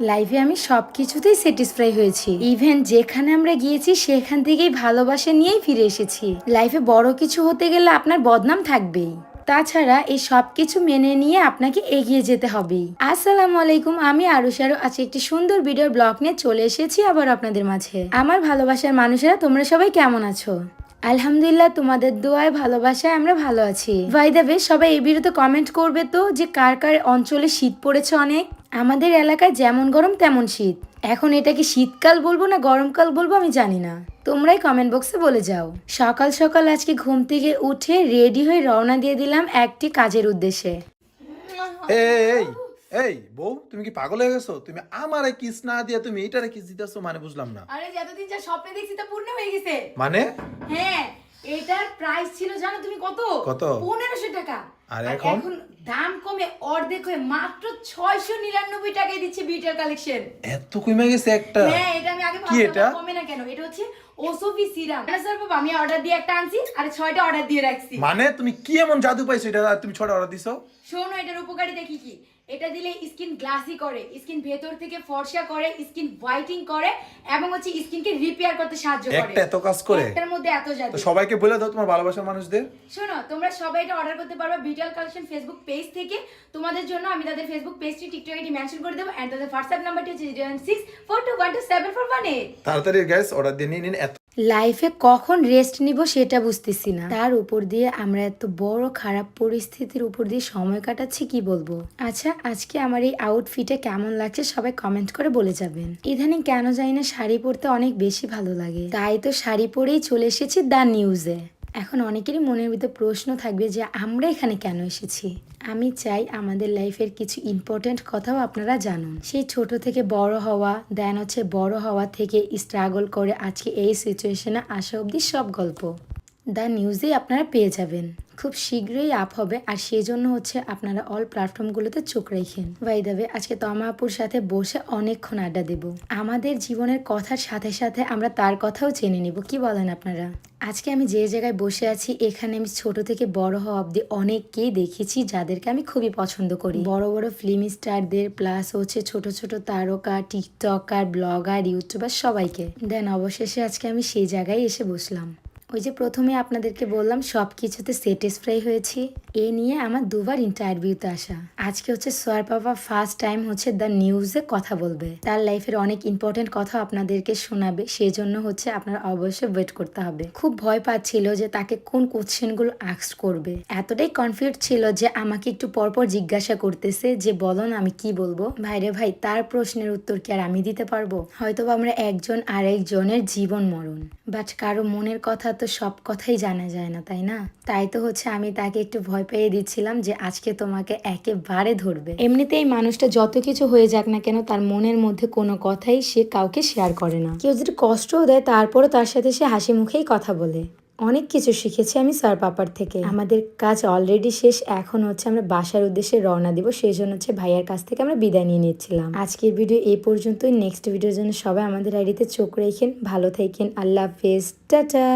লাইফে আমি সব কিছুতেই স্যাটিসফাই হয়েছি। ইভেন যেখানে আমরা গিয়েছি, সেখান থেকেই ভালোবাসা নিয়েই ফিরে এসেছি। লাইফে বড় কিছু হতে গেলে আপনার বদনাম থাকবেই। তাছাড়া এই সব কিছু মেনে নিয়ে আপনাকে এগিয়ে যেতে হবে আসসালামু আলাইকুম, আমি আরুষারু আজকে একটি সুন্দর ভিডিওর ব্লগ নিয়ে চলে এসেছি আবার আপনাদের মাঝে। আমার ভালোবাসার মানুষেরা, তোমরা সবাই কেমন আছো? আলহামদুলিল্লাহ, তোমাদের দোয়ায়, ভালোবাসায় আমরা ভালো আছি। ভাই দেবে সবাই এই ভিডিওতে কমেন্ট করবে তো যে কার কার অঞ্চলে শীত পড়েছে অনেক। আমাদের এলাকায় যেমন গরম তেমন শীত। এখন এটা কি শীতকাল বলব না গরমকাল বলব আমি জানি না। তোমরাই কমেন্ট বক্সে বলে যাও। সকাল সকাল আজকে ঘুম থেকে উঠে রেডি হয়ে রওনা দিয়ে দিলাম একটি কাজের উদ্দেশ্যে। এই এই বউ তুমি কি পাগল হয়ে গেছো? তুমি আমারে কিস না দিয়া তুমি এটারে কিস দিতেছো মানে বুঝলাম না। আরে যতদিন যা স্বপ্নে দেখছি তা পূর্ণ হয়ে গেছে। মানে? হ্যাঁ এটার প্রাইস ছিল জানো তুমি কত? কত? পনেরোশো টাকা। আর এখন? দাম কমে অর্ধেক হয়ে মাত্র ছয়শো নিরানব্বই টাকায় দিচ্ছে বিউটার কালেকশন এত কমে গেছে একটা। হ্যাঁ এটা আমি আগে কি এটা? কমে না কেন? এটা হচ্ছে ওসোফি সিরাম স্যার বাবা আমি অর্ডার দিয়ে একটা আনছি আর ছয়টা অর্ডার দিয়ে রাখছি। মানে তুমি কি এমন জাদু পাইছো? এটা তুমি ছটা অর্ডার দিছো? শোনো এটার উপকারিতা কি কি? এটা দিলে স্কিন গ্লাসি করে স্কিন ভেতর থেকে ফর্সা করে স্কিন হোয়াইটিং করে এবং হচ্ছে স্কিনকে রিপেয়ার করতে সাহায্য করে। একটা এত কাজ করে? একটার মধ্যে এত তো জাদু সবাইকে বলে দাও তোমার ভালোবাসার মানুষদের। শোনো তোমরা সবাই এটা অর্ডার করতে পারবে বিউটাল কালেকশন ফেসবুক পেজ থেকে। তোমাদের জন্য আমি তাদের ফেসবুক পেজটি টিকটক আইডি মেনশন করে দেবো এন্ড তাদের হোয়াটসঅ্যাপ নাম্বারটি হচ্ছে zero six four two one two seven four one eight তাড়াতাড়ি গ্যাস অর্ডার দিয়ে নিন এত লাইফে কখন রেস্ট নিব সেটা বুঝতেছি না। তার উপর দিয়ে আমরা এত বড় খারাপ পরিস্থিতির উপর দিয়ে সময় কাটাচ্ছি কি বলব? আচ্ছা আজকে আমার এই আউটফিটে কেমন লাগছে সবাই কমেন্ট করে বলে যাবেন। ইদানিং কেন জানি না শাড়ি পরতে অনেক বেশি ভালো লাগে। তাই তো শাড়ি পরেই চলে এসেছি দ্য নিউজে এখন অনেকেরই মনের ভিতরে প্রশ্ন থাকবে যে আমরা এখানে কেন এসেছি? আমি চাই আমাদের লাইফের কিছু ইম্পর্ট্যান্ট কথাও আপনারা জানুন। সেই ছোট থেকে বড় হওয়া দেন হচ্ছে বড় হওয়া থেকে স্ট্রাগল করে আজকে এই সিচুয়েশনে আসা অবধি সব গল্প। দ্য নিউজেই আপনারা পেয়ে যাবেন। খুব শীঘ্রই আপ হবে আর সেই জন্য হচ্ছে আপনারা অল প্ল্যাটফর্মগুলোতে চোখ রাখেন। বাই দেবে আজকে তমা আপুর সাথে বসে অনেকক্ষণ আড্ডা দেব। আমাদের জীবনের কথার সাথে সাথে আমরা তার কথাও জেনে নিব। কি বলেন আপনারা? আজকে আমি যে জায়গায় বসে আছি, এখানে আমি ছোট থেকে বড় হওয়া অব্দি অনেককেই দেখেছি যাদেরকে আমি খুবই পছন্দ করি। বড় বড় ফিল্ম স্টারদের প্লাস হচ্ছে ছোট ছোট তারকা টিকটকার ব্লগার ইউটিউবার সবাইকে। দেন অবশেষে আজকে আমি সেই জায়গায় এসে বসলাম। ওই যে প্রথমে আপনাদেরকে বললাম সব কিছুতে স্যাটিসফাই হয়েছি। এ নিয়ে আমার দুবার ইন্টারভিউতে আসা। আজকে হচ্ছে সোয়ার বাবা ফার্স্ট টাইম হচ্ছে দ্য নিউজে কথা বলবে। তার লাইফের অনেক ইম্পর্টেন্ট কথা আপনাদেরকে শোনাবে। সেই জন্য হচ্ছে আপনার অবশ্যই ওয়েট করতে হবে। খুব ভয় পাচ্ছিল যে তাকে কোন কোশ্চেনগুলো আক্স করবে। এতটাই কনফিউজ ছিল যে আমাকে একটু পরপর জিজ্ঞাসা করতেছে যে, বলো না, আমি কি বলব? ভাইরে ভাই, তার প্রশ্নের উত্তর কি আর আমি দিতে পারব? হয়তো আমরা একজন আরেকজনের জীবন মরণ। বাট কারও মনের কথা তো সব কথাই জানা যায় না, তাই না? তাই তো হচ্ছে আমি তাকে একটু ভয় পেয়ে দিচ্ছিলাম যে আজকে তোমাকে একেবারে ধরবে। এমনিতেই এই মানুষটা যত কিছু হয়ে যাক না কেন তার মনের মধ্যে কোনো কথাই সে কাউকে শেয়ার করে না। কেউ যদি কষ্টও দেয়, তারপরও তার সাথে সে হাসি মুখেই কথা বলে। অনেক কিছু শিখেছি আমি স্যার পাপার থেকে। আমাদের কাজ অলরেডি শেষ, এখন হচ্ছে আমরা বাসার উদ্দেশ্যে রওনা দিব সেই জন্য হচ্ছে ভাইয়ার কাছ থেকে আমরা বিদায় নিয়ে নিচ্ছিলাম। আজকের ভিডিও এই পর্যন্তই। নেক্সট ভিডিওর জন্য সবাই আমাদের আইডিতে চোখ রেখেন, ভালো থাকেন, আল্লাহ হাফেজ, টাটা!